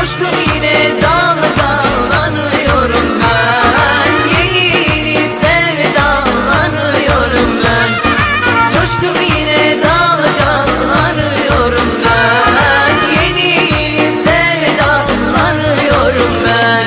Coştu yine dağla dağlanıyorum ben. Yeni yeni sevdalanıyorum ben. Coştu yine dağla dağlanıyorum ben. Yeni yeni sevdalanıyorum ben.